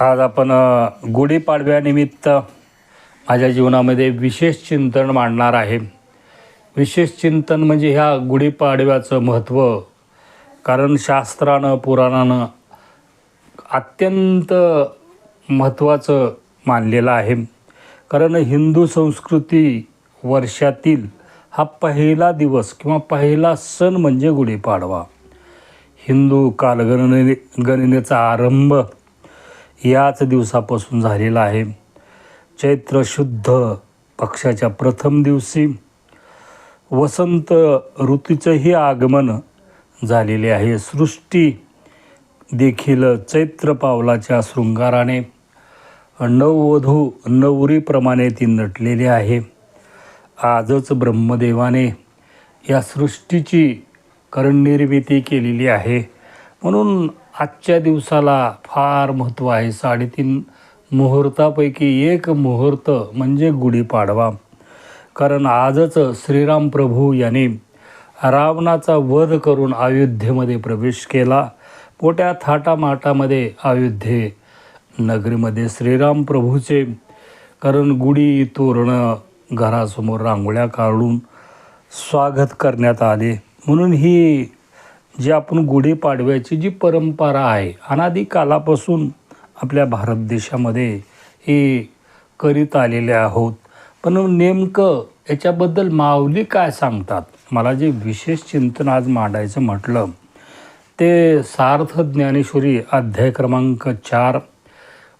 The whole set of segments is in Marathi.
आज आपण गुढीपाडव्यानिमित्त माझ्या जीवनामध्ये विशेष चिंतन मांडणार आहे. विशेष चिंतन म्हणजे ह्या गुढीपाडव्याचं महत्त्व. कारण शास्त्रानं पुराणानं अत्यंत महत्त्वाचं मानलेलं आहे. कारण हिंदू संस्कृती वर्षातील हा पहिला दिवस किंवा पहिला सण म्हणजे गुढीपाडवा. हिंदू कालगणने गणनेचा आरंभ याच दिवसापासून झालेला आहे. चैत्र शुद्ध पक्षाच्या प्रथम दिवशी वसंत ऋतूचंही आगमन झालेले आहे. सृष्टी देखील चैत्र पावलाच्या शृंगाराने नववधू नवरीप्रमाणे ती नटलेली आहे. आजच ब्रह्मदेवाने या सृष्टीची करणनिर्मिती केलेली आहे. म्हणून आजच्या दिवसाला फार महत्त्व आहे. साडेतीन मुहूर्तापैकी एक मुहूर्त म्हणजे गुढीपाडवा. कारण आजच श्रीराम प्रभू यांनी रावणाचा वध करून अयोध्येमध्ये प्रवेश केला. मोठ्या थाटामाटामध्ये अयोध्ये नगरीमध्ये श्रीराम प्रभूचे. कारण गुढी तोरणं घरासमोर रांगोळ्या काढून स्वागत करण्यात आले. म्हणून ही जी आपण गुढीपाडव्याची जी परंपरा आहे अनादी कालापासून आपल्या भारत देशामध्ये हे करीत आलेले आहोत. पण नेमकं याच्याबद्दल माऊली काय सांगतात? मला जे विशेष चिंतन आज मांडायचं म्हटलं ते सार्थ ज्ञानेश्वरी अध्याय क्रमांक चार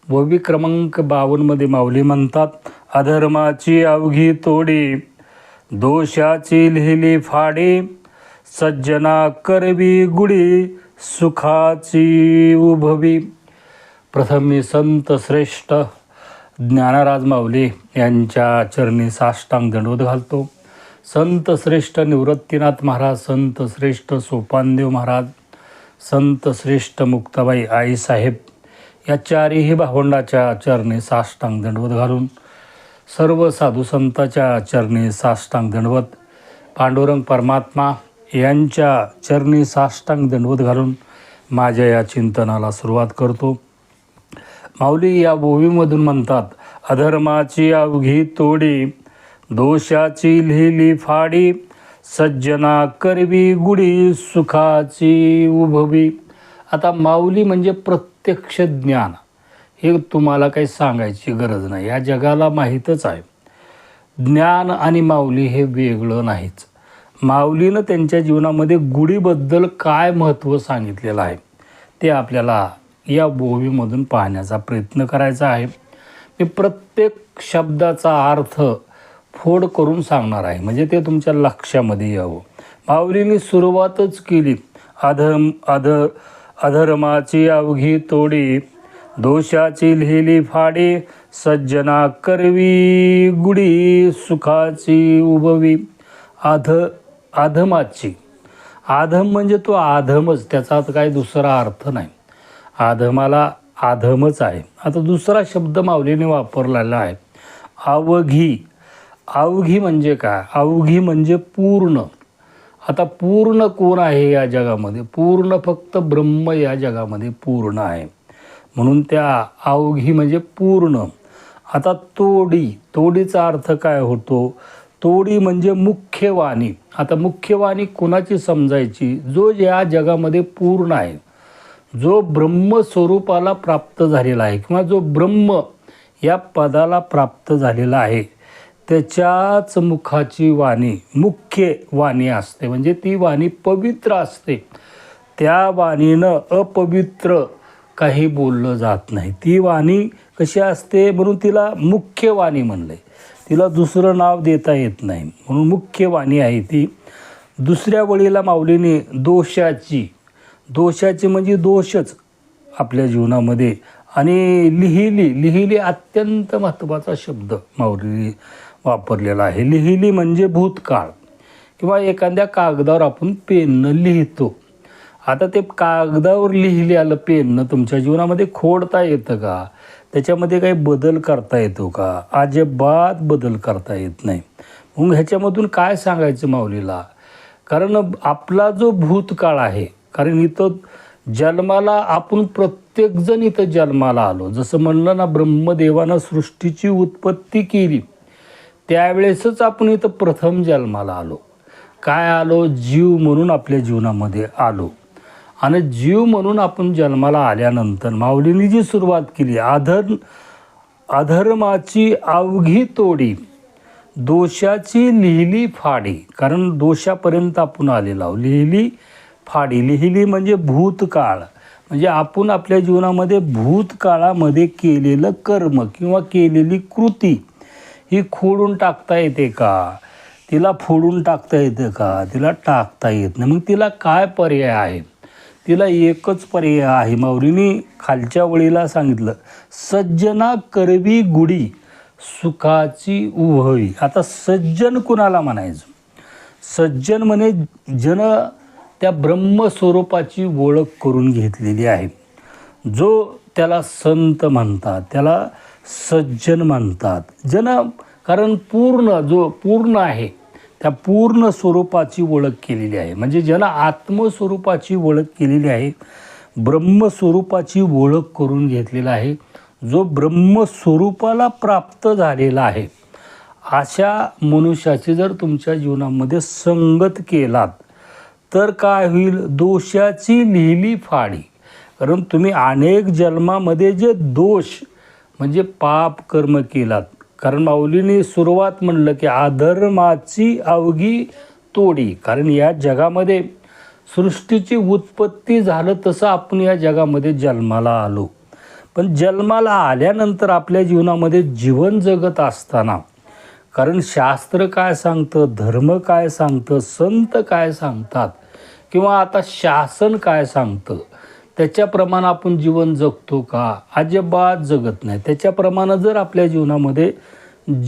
ववी क्रमांक बावन्नमध्ये माऊली म्हणतात अधर्माची अवघी तोडी दोषाची लिहिली फाडी सज्जना करवी गुढी सुखाची उभवी. प्रथम मी संत श्रेष्ठ ज्ञानराज माऊली यांच्या चरणी साष्टांग दंडवत घालतो. संत श्रेष्ठ निवृत्तीनाथ महाराज संत श्रेष्ठ सोपानदेव महाराज संत श्रेष्ठ मुक्ताबाई आईसाहेब या चारही भावंडाच्या चरणी साष्टांग दंडवत घालून सर्व साधू संताच्या चरणी साष्टांग दंडवत. पांडुरंग परमात्मा यांच्या चरणी साष्टांग दंडवत घालून माझ्या या चिंतनाला सुरुवात करतो. माऊली या बोवीमधून म्हणतात अधर्माची अवघी तोडी दोषाची लिहिली फाडी सज्जना करवी गुढी सुखाची उभवी. आता माऊली म्हणजे प्रत्यक्ष ज्ञान. हे तुम्हाला काही सांगायची गरज नाही. या जगाला माहीतच आहे. ज्ञान आणि माऊली हे वेगळं नाहीच. माऊलीनं त्यांच्या जीवनामध्ये गुढीबद्दल काय महत्त्व सांगितलेलं आहे ते आपल्याला या बोवीमधून पाहण्याचा प्रयत्न करायचा आहे. मी प्रत्येक शब्दाचा अर्थ फोड करून सांगणार आहे म्हणजे ते तुमच्या लक्षामध्ये यावं. माऊलीने सुरुवातच केली अधम अध अधर्माची अवघी तोडी दोषाची लिहिली फाडी सज्जना करवी गुढी सुखाची उभवी. अध आधमाची. आधम म्हणजे तो आधमच त्याचा आता दुसरा अर्थ नाही. आधमाला आधमच आहे. आता दुसरा शब्द माऊलीने वापरलेला आहे. अवघी. अवघी म्हणजे काय? अवघी म्हणजे पूर्ण. आता पूर्ण कोण आहे या जगामध्ये? पूर्ण फक्त ब्रह्म या जगामध्ये पूर्ण आहे. म्हणून त्या अवघी म्हणजे पूर्ण. आता तोडी. तोडीचा अर्थ काय होतो? तोडी म्हणजे मुख्य वाणी आता मुख्य वाणी कोणाची समजायची? जो या जगामध्ये पूर्ण आहे. जो ब्रह्म स्वरूपाला प्राप्त झालेला आहे किंवा जो ब्रह्म या पदाला प्राप्त झालेला आहे त्याच्याच मुखाची वाणी मुख्य वाणी असते. म्हणजे ती वाणी पवित्र असते. त्या वाणीनं अपवित्र काही बोललं जात नाही. ती वाणी कशी असते? म्हणून तिला मुख्य वाणी म्हणलं आहे तिला दुसरं नाव देता येत नाही. म्हणून मुख्य वाणी आहे ती दुसऱ्या वळीला माऊलीने दोषाची दोषाची म्हणजे दोषच आपल्या जीवनामध्ये. आणि लिहिली लिहिली अत्यंत महत्त्वाचा शब्द माऊलीने वापरलेला आहे. लिहिली म्हणजे भूतकाळ. किंवा एखाद्या कागदावर आपण पेननं लिहितो. आता ते कागदावर लिहिलेलं पेननं तुमच्या जीवनामध्ये खोडता येतं का? त्याच्यामध्ये काही बदल करता येतो का? अजिबात बदल करता येत नाही. मग ह्याच्यामधून काय सांगायचं माऊलीला? कारण आपला जो भूतकाळ आहे कारण इथं जन्माला आपण प्रत्येकजण इथं जन्माला आलो. जसं म्हणलं ना ब्रह्मदेवानं सृष्टीची उत्पत्ती केली. त्यावेळेसच आपण इथं प्रथम जन्माला आलो. काय आलो? जीव म्हणून आपल्या जीवनामध्ये आलो. आणि जीव म्हणून आपण जन्माला आल्यानंतर माऊलींनी जी सुरुवात केली आधर अधर्माची अवघी तोडी दोषाची लिहिली फाडी कारण दोषापर्यंत आपण आलेलो आहोत. लिहिली फाडी लिहिली म्हणजे भूतकाळ. म्हणजे आपण आपल्या जीवनामध्ये भूतकाळामध्ये केलेलं कर्म किंवा केलेली कृती ही खोडून टाकता येते का? तिला फोडून टाकता येते का? तिला टाकता येत नाही. मग तिला काय पर्याय आहे? तिला एकच पर्याय आहे. माऊलीने खालच्या वळीला सांगितलं सज्जना करवी गुढी सुखाची उभवी आता सज्जन कुणाला म्हणायचं? सज्जन म्हणे जन त्या ब्रह्मस्वरूपाची ओळख करून घेतलेली आहे. जो त्याला संत म्हणतात त्याला सज्जन म्हणतात. जन कारण पूर्ण जो पूर्ण आहे त्या पूर्ण स्वरूपाची ओळख केलेली आहे. म्हणजे ज्याला आत्मस्वरूपाची ओळख केलेली आहे ब्रह्मस्वरूपाची ओळख करून घेतलेला आहे जो ब्रह्मस्वरूपाला प्राप्त झालेला आहे अशा मनुष्याची जर तुमच्या जीवनामध्ये संगत केलात तर काय होईल? दोषाची लिहिली फाडी. कारण तुम्ही अनेक जन्मामध्ये जे दोष म्हणजे पाप कर्म केलात कारण माऊलीने सुरुवात म्हणलं की आधर्माची अवघी तोडी. कारण या जगामध्ये सृष्टीची उत्पत्ती झालं तसं आपण या जगामध्ये जन्माला आलो. पण जन्माला आल्यानंतर आपल्या जीवनामध्ये जीवन जगत असताना कारण शास्त्र काय सांगतं धर्म काय सांगतं संत काय सांगतात किंवा आता शासन काय सांगतं त्याच्याप्रमाणे आपण जीवन जगतो का? अजिबात जगत नाही. त्याच्याप्रमाणे जर आपल्या जीवनामध्ये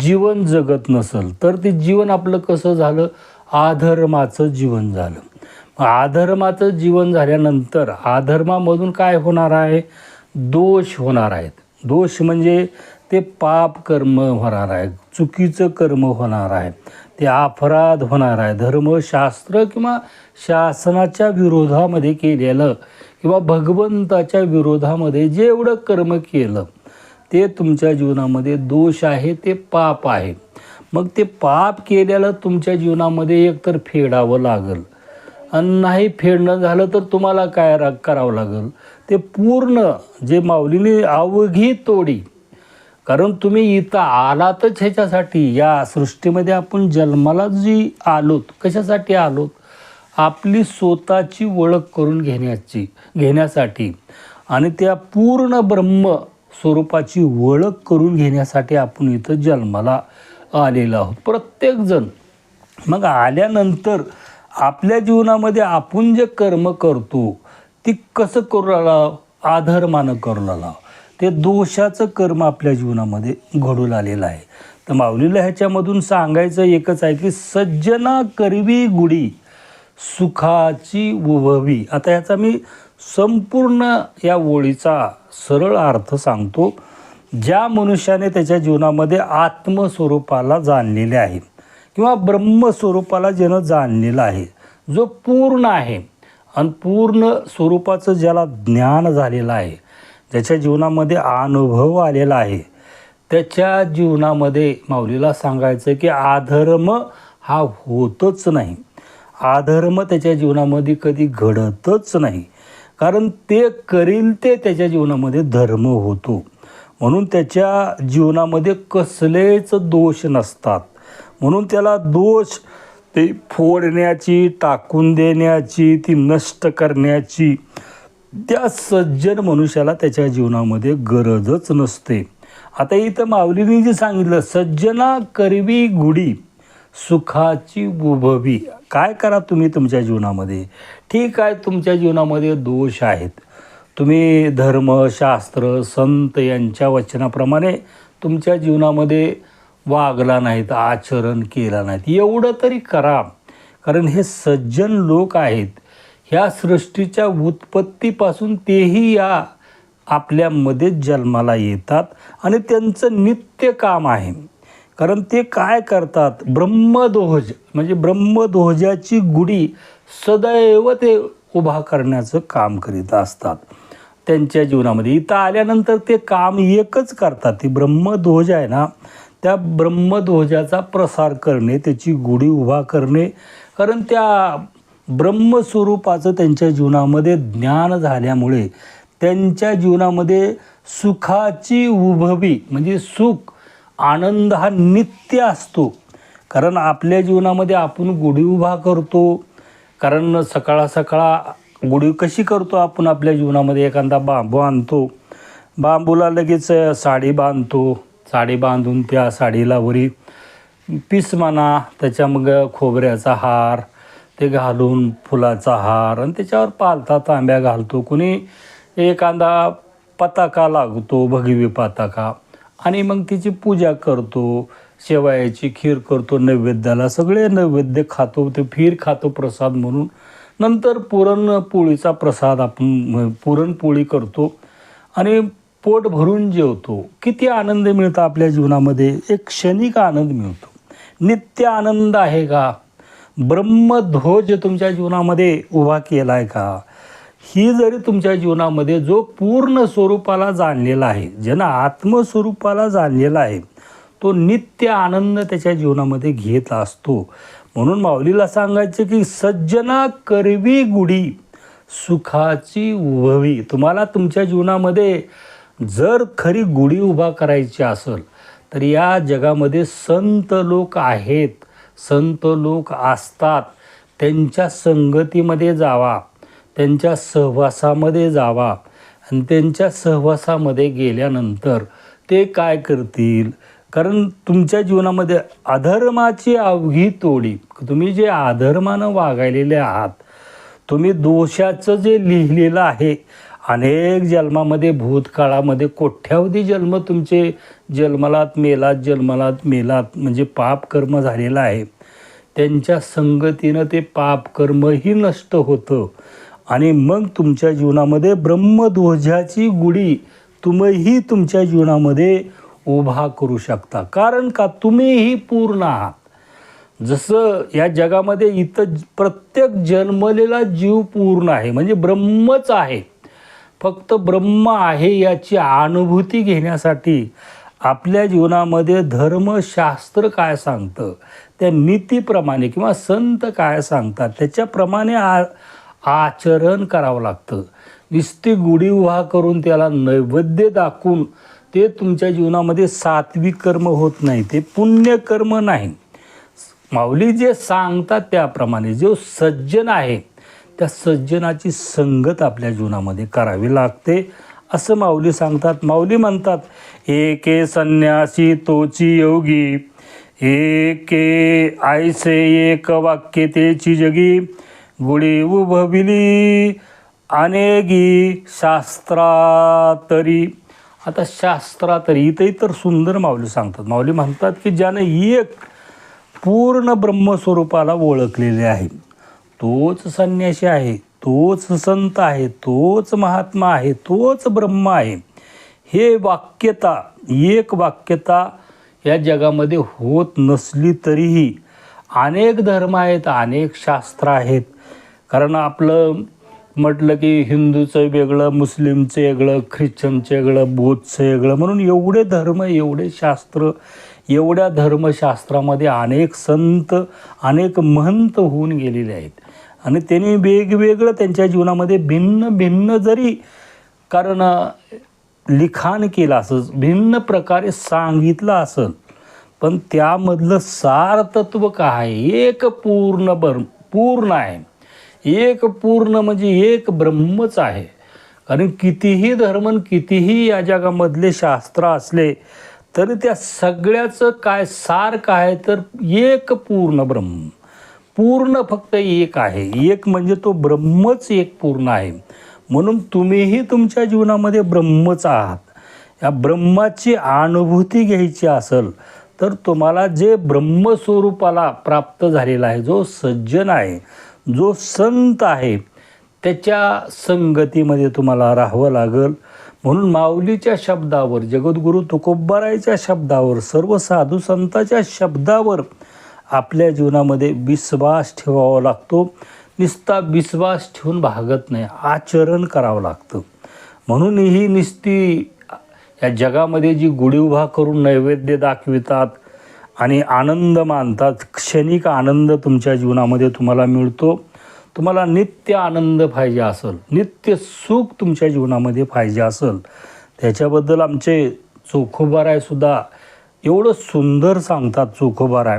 जीवन जगत नसेल तर ते जीवन आपलं कसं झालं? आधर्माचं जीवन झालं. आधर्माचं जीवन झाल्यानंतर अधर्मामधून काय होणार आहे? दोष होणार आहेत. दोष म्हणजे ते पाप कर्म होणार आहे चुकीचं कर्म होणार आहे ते अपराध होणार आहे. धर्मशास्त्र किंवा शासनाच्या विरोधामध्ये केलेलं किंवा भगवंताच्या विरोधामध्ये जेवढं कर्म केलं ते तुमच्या जीवनामध्ये दोष आहे ते पाप आहे. मग ते पाप केलेलं तुमच्या जीवनामध्ये एकतर फेडावं लागल. आणि नाही फेडणं झालं तर तुम्हाला काय रा करावं लागेल? ते पूर्ण जे माऊलीने अवघी तोडी कारण तुम्ही इथं आलातच ह्याच्यासाठी. या सृष्टीमध्ये आपण जन्माला जी आलोत कशासाठी आलोत? आपली स्वतःची ओळख करून घेण्याची घेण्यासाठी आणि त्या पूर्ण ब्रह्म स्वरूपाची ओळख करून घेण्यासाठी आपण इथं जन्माला आलेलो आहोत. प्रत्येकजण मग आल्यानंतर आपल्या जीवनामध्ये आपण जे कर्म करतो ती कसं करू लालावं आधार मानं करू लागला ते दोषाचं कर्म आपल्या जीवनामध्ये घडून आलेलं आहे. तर माऊलीला ह्याच्यामधून सांगायचं एकच आहे की सज्जना करवी गुढी. सुखाची उभवी. आता ह्याचा मी संपूर्ण या ओळीचा सरळ अर्थ सांगतो. ज्या मनुष्याने त्याच्या जीवनामध्ये आत्मस्वरूपाला जाणलेले आहे किंवा ब्रह्मस्वरूपाला ज्यानं जाणलेलं आहे जो पूर्ण आहे आणि पूर्ण स्वरूपाचं ज्याला ज्ञान झालेलं आहे ज्याच्या जीवनामध्ये अनुभव आलेला आहे त्याच्या जीवनामध्ये माऊलीला सांगायचं की आधर्म हा होतच नाही. अधर्म त्याच्या जीवनामध्ये कधी घडतच नाही. कारण ते करील ते त्याच्या जीवनामध्ये धर्म होतो. म्हणून त्याच्या जीवनामध्ये कसलेच दोष नसतात. म्हणून त्याला दोष ते फोडण्याची टाकून देण्याची ती नष्ट करण्याची त्या सज्जन मनुष्याला त्याच्या जीवनामध्ये गरजच नसते. आता इथं माऊलीने जे सांगितलं सज्जना करवी गुढी. सुखाची उभवी काय करा तुम्ही तुमच्या जीवनामध्ये? ठीक आहे तुमच्या जीवनामध्ये दोष आहेत. तुम्ही धर्म शास्त्र संत यांच्या वचनाप्रमाणे तुमच्या जीवनामध्ये वागला नाहीत आचरण केला नाहीत. एवढं तरी करा. कारण हे सज्जन लोक आहेत. ह्या सृष्टीच्या उत्पत्तीपासून तेही या आपल्यामध्ये जन्माला येतात आणि त्यांचं नित्य काम आहे. कारण ते काय करतात? ब्रह्मध्वज म्हणजे ब्रह्मध्वजाची गुढी सदैव ते उभा करण्याचं काम करीत असतात. त्यांच्या जीवनामध्ये इथं आल्यानंतर ते काम एकच करतात. ती ब्रह्मध्वज आहे ना त्या ब्रह्मध्वजाचा प्रसार करणे त्याची गुढी उभा करणे कारण त्या ब्रह्मस्वरूपाचं त्यांच्या जीवनामध्ये ज्ञान झाल्यामुळे त्यांच्या जीवनामध्ये सुखाची उभवी म्हणजे सुख आनंद हा नित्य असतो. कारण आपल्या जीवनामध्ये आपण गुढी उभा करतो. कारण सकाळा सकाळा गुढी कशी करतो आपण आपल्या जीवनामध्ये? एखादा बांबू आणतो. बांबूला लगेच साडी बांधतो. साडी बांधून त्या साडीला वरी पीस म्हणा त्याच्या मग खोबऱ्याचा हार ते घालून फुलाचा हार आणि त्याच्यावर पालथा तांब्या घालतो. कुणी एखादा पताका लागतो भगवी पताका. आणि मग तिची पूजा करतो शेवयाची खीर करतो नैवेद्याला सगळे नैवेद्य खातो ते खीर खातो प्रसाद म्हणून. नंतर पुरणपोळीचा प्रसाद आपण पुरणपोळी करतो आणि पोट भरून जेवतो. किती आनंद मिळतो आपल्या जीवनामध्ये. एक क्षणिक आनंद मिळतो. नित्य आनंद आहे का? ब्रह्मध्वज तुमच्या जीवनामध्ये उभा केला आहे का? ही जरी तुमच्या जीवनामध्ये जो पूर्ण स्वरूपाला जाणलेला आहे ज्यानं आत्मस्वरूपाला जाणलेला आहे तो नित्य आनंद त्याच्या जीवनामध्ये घेत असतो. म्हणून माऊलीला सांगायचं की सज्जना करवी गुढी सुखाची उभवी. तुम्हाला तुमच्या जीवनामध्ये जर खरी गुढी उभा करायची असेल तर या जगामध्ये संत लोक आहेत. संत लोक असतात. त्यांच्या संगतीमध्ये जावा. त्यांच्या सहवासामध्ये जावा. आणि त्यांच्या सहवासामध्ये गेल्यानंतर ते काय करतील? कारण तुमच्या जीवनामध्ये अधर्माची अवघी तोडी तुम्ही जे अधर्मानं वागायलेले आहात तुम्ही दोषाचं जे लिहिलेलं आहे अनेक जन्मामध्ये भूतकाळामध्ये कोट्यावधी जन्म तुमचे जन्मलात मेलात जन्मलात मेलात म्हणजे पाप कर्म झालेलं आहे. त्यांच्या संगतीनं ते पाप कर्मही नष्ट होतं. आणि मग तुमच्या जीवनामध्ये ब्रह्मध्वजाची गुढी तुम्हीही तुमच्या जीवनामध्ये उभा करू शकता. कारण का? तुम्हीही पूर्ण आहात. जसं या जगामध्ये इथं प्रत्येक जन्मलेला जीव पूर्ण आहे. म्हणजे ब्रह्मच आहे. फक्त ब्रह्म आहे याची अनुभूती घेण्यासाठी आपल्या जीवनामध्ये धर्मशास्त्र काय सांगतं? त्या नीतीप्रमाणे किंवा संत काय सांगतात? त्याच्याप्रमाणे आ आचरण करावं लागतं. नुसती गुढी उभा करून त्याला नैवेद्य दाखवून ते तुमच्या जीवनामध्ये सात्विक कर्म होत नाही ते पुण्यकर्म नाही. माऊली जे सांगतात त्याप्रमाणे जो सज्जन आहे त्या सज्जनाची संगत आपल्या जीवनामध्ये करावी लागते. असं माऊली सांगतात. माऊली म्हणतात एके संन्यासी तोची योगी एके आयसे एक वाक्यतेची जगी गुढी उभविली. अनेगी शास्त्रातरी. आता शास्त्रातरी इथंही तर सुंदर माऊली सांगतात. माऊली म्हणतात की ज्यानं एक पूर्ण ब्रह्मस्वरूपाला ओळखलेले आहे. तोच संन्यासी आहे तोच संत आहे तोच महात्मा आहे तोच ब्रह्म आहे. हे वाक्यता एक वाक्यता या जगामध्ये होत नसली तरीही अनेक धर्म आहेत अनेक शास्त्र आहेत. कारण आपलं म्हटलं की हिंदूचं वेगळं मुस्लिमचं वेगळं ख्रिश्चनचं वेगळं बौद्धचं वेगळं म्हणून एवढे धर्म एवढे शास्त्र एवढ्या धर्मशास्त्रामध्ये अनेक संत अनेक महंत होऊन गेलेले आहेत. आणि त्यांनी वेगवेगळं त्यांच्या जीवनामध्ये भिन्न भिन्न जरी कारण लिखाण केलं असं भिन्न प्रकारे सांगितलं असेल पण त्यामधलं सार तत्व काय? एक पूर्ण बर पूर्ण आहे. एक पूर्ण म्हणजे एक ब्रह्मच आहे. कारण कितीही धर्म कितीही या जगामधले शास्त्र असले तरी त्या सगळ्याचं काय सार काय तर एक पूर्ण ब्रह्म. पूर्ण फक्त एक आहे. एक म्हणजे तो ब्रह्मच एक पूर्ण आहे. म्हणून तुम्हीही तुमच्या जीवनामध्ये ब्रह्मच आहात. या ब्रह्माची अनुभूती घ्यायची असेल तर तुम्हाला जे ब्रह्मस्वरूपाला प्राप्त झालेला आहे जो सज्जन आहे जो संत आहे त्याच्या संगतीमध्ये तुम्हाला राहावं लागल. म्हणून माऊलीच्या शब्दावर जगद्गुरू तुकोबारायच्या शब्दावर सर्व साधू संताच्या शब्दावर आपल्या जीवनामध्ये विश्वास ठेवावा लागतो. नुसता विश्वास ठेवून भागत नाही आचरण करावं लागतं. म्हणून ही निस्ती या जगामध्ये जी गुढी उभा करून नैवेद्य दाखवितात आणि आनंद मानतात. क्षणिक आनंद तुमच्या जीवनामध्ये तुम्हाला मिळतो. तुम्हाला नित्य आनंद पाहिजे असेल. नित्य सुख तुमच्या जीवनामध्ये पाहिजे असेल. त्याच्याबद्दल आमचे चोखोबाराय सुद्धा एवढं सुंदर सांगतात चोखोबाराय.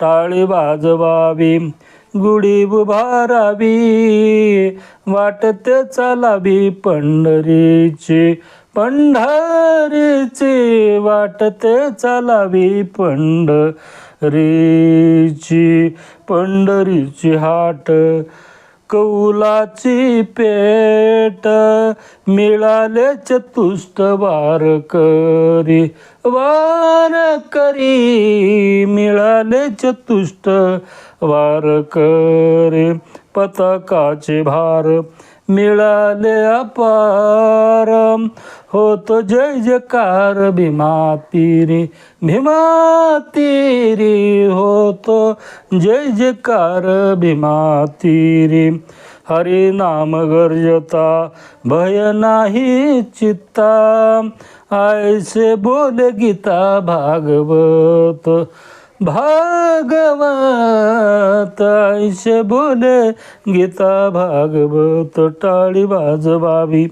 टाळी वाजवावी गुढी उभारावी वाटत चालावी पंढरीची. पंढरीची वाटते चालावी पंढरीची पंढरीची हाट कौलाची पेट मिळाले चतुष्ट वारकरी. वारकरी मिळाले चतुष्ट वारकरी. पताकाचे भार मिळाले अपार. होतो जय जयकार भीमा भीमातिरी भीमा होतो जय जयकार भीमातीरी हरी नाम गर्जता भय नाही चित्ता. ऐसे बोल गीता भागवत. भागवत ऐसे बोले गीता भागवत टाळी वाजवावी.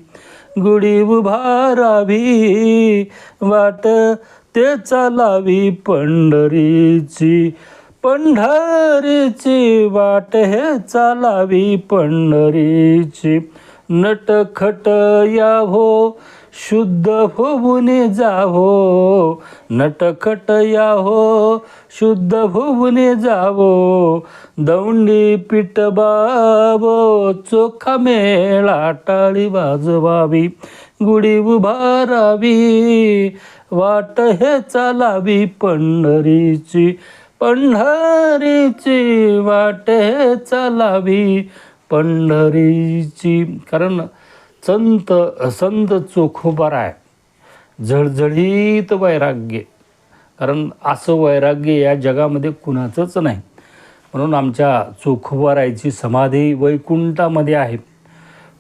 गुढी उभारावी वाट ते चालावी पंढरीची. पंढरीची वाट हे चालावी पंढरीची. नटखट या हो शुद्ध होऊन जावो नटखट या हो शुद्ध होऊन जावो दौंडी पीठ बाबो चोखा मेळा टाळी वाजवावी गुढी उभारावी वाट हे चालावी पंढरीची पंढरीची वाट हे चालावी पंढरीची. कारण संत असंत चोखोबा राय. झळझळीत वैराग्य. कारण असं वैराग्य या जगामध्ये कुणाचंच नाही. म्हणून आमच्या चोखोबारायची समाधी वैकुंठामध्ये आहे.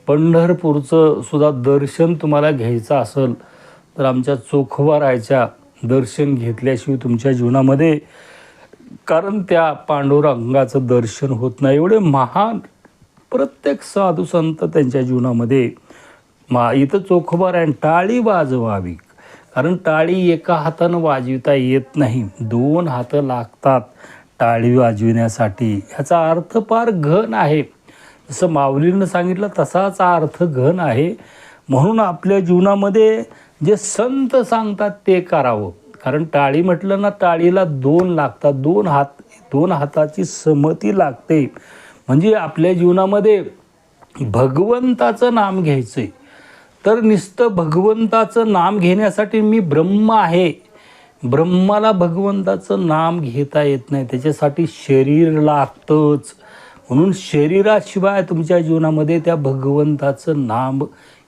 पंढरपूरचं सुद्धा दर्शन तुम्हाला घ्यायचं असेल तर आमच्या चोखोबारायच्या दर्शन घेतल्याशिवाय तुमच्या जीवनामध्ये कारण त्या पांडुरंगाचं दर्शन होत नाही. एवढे महान प्रत्येक साधू संत त्यांच्या जीवनामध्ये मा इथं चोखोबार आहे टाळी वाजवावी. कारण टाळी एका हातानं वाजविता येत नाही दोन हातं लागतात टाळी वाजविण्यासाठी. ह्याचा अर्थ फार घन आहे. जसं माऊलीनं सांगितलं तसाच अर्थ घन आहे. म्हणून आपल्या जीवनामध्ये जे संत सांगतात ते करावं. कारण टाळी म्हटलं ना टाळीला दोन लागतात दोन हात दोन हाताची समती लागते. म्हणजे आपल्या जीवनामध्ये भगवंताचं नाम घ्यायचं आहे तर नुसतं भगवंताचं नाम घेण्यासाठी मी ब्रह्म आहे. ब्रह्माला भगवंताचं नाम घेता येत नाही. त्याच्यासाठी शरीर लागतंच. म्हणून शरीराशिवाय तुमच्या जीवनामध्ये त्या भगवंताचं नाम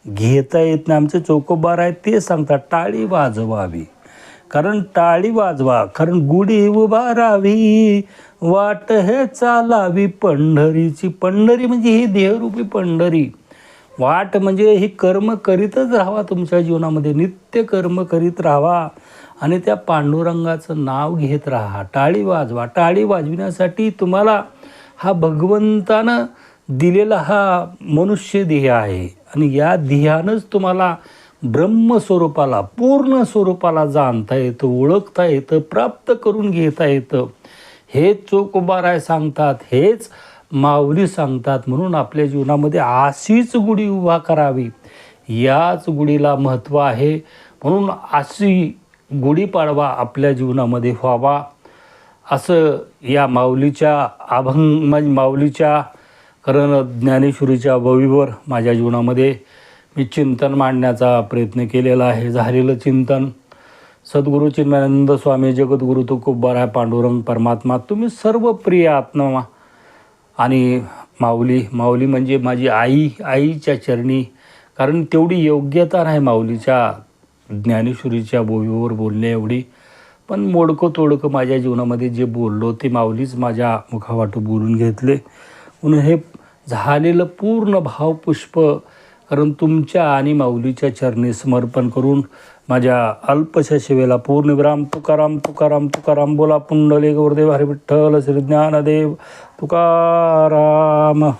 घेता येत नाही. आमचे चौकोबार आहेत ते सांगतात टाळी वाजवावी. कारण टाळी वाजवा कारण गुढी उभारावी वाट हे चालावी पंढरीची. पंढरी म्हणजे ही देहरूपी पंढरी. वाट म्हणजे ही कर्म करीतच राहावा तुमच्या जीवनामध्ये. नित्य कर्म करीत राहावा. आणि त्या पांडुरंगाचं नाव घेत राहा. टाळी वाजवा टाळी वाजविण्यासाठी तुम्हाला हा भगवंतानं दिलेला हा मनुष्य देह आहे. आणि या ध्येयानंच तुम्हाला ब्रह्मस्वरूपाला पूर्ण स्वरूपाला जाणता येतं ओळखता येतं प्राप्त करून घेता येतं. हे चोकोबाराय सांगतात हेच माऊली सांगतात म्हणून आपल्या जीवनामध्ये अशीच गुढी उभा करावी. याच गुढीला महत्त्व आहे. म्हणून अशी गुढीपाडवा आपल्या जीवनामध्ये व्हावा. असं या माऊलीच्या अभंग म्हणजे माऊलीच्या कारण ज्ञानेश्वरीच्या बळीवर माझ्या जीवनामध्ये मी चिंतन मांडण्याचा प्रयत्न केलेला आहे. झालेलं चिंतन. सद्गुरू चिन्मानंद स्वामी जगद्गुरु तुकोबाराय पांडुरंग परमात्मा तुम्ही सर्व प्रिय आत्मा आणि माऊली माऊली म्हणजे माझी आई आईच्या चरणी. कारण तेवढी योग्यता नाही माऊलीच्या ज्ञानेश्वरीच्या बोवीवर बोलणे एवढी. पण मोडकं तोडकं माझ्या जीवनामध्ये जे बोललो ते माऊलीच माझ्या मुखावाटू बोलून घेतले. म्हणून हे झालेलं पूर्ण भावपुष्प कारण तुमच्या आणि माऊलीच्या चरणी समर्पण करून माझ्या अल्पशा शिवेला पूर्णविराम तुकाराम तुकाराम तुकाराम बोला पुंडले गौरदेव हरी विठ्ठल श्री ज्ञानदेव तुकाराम.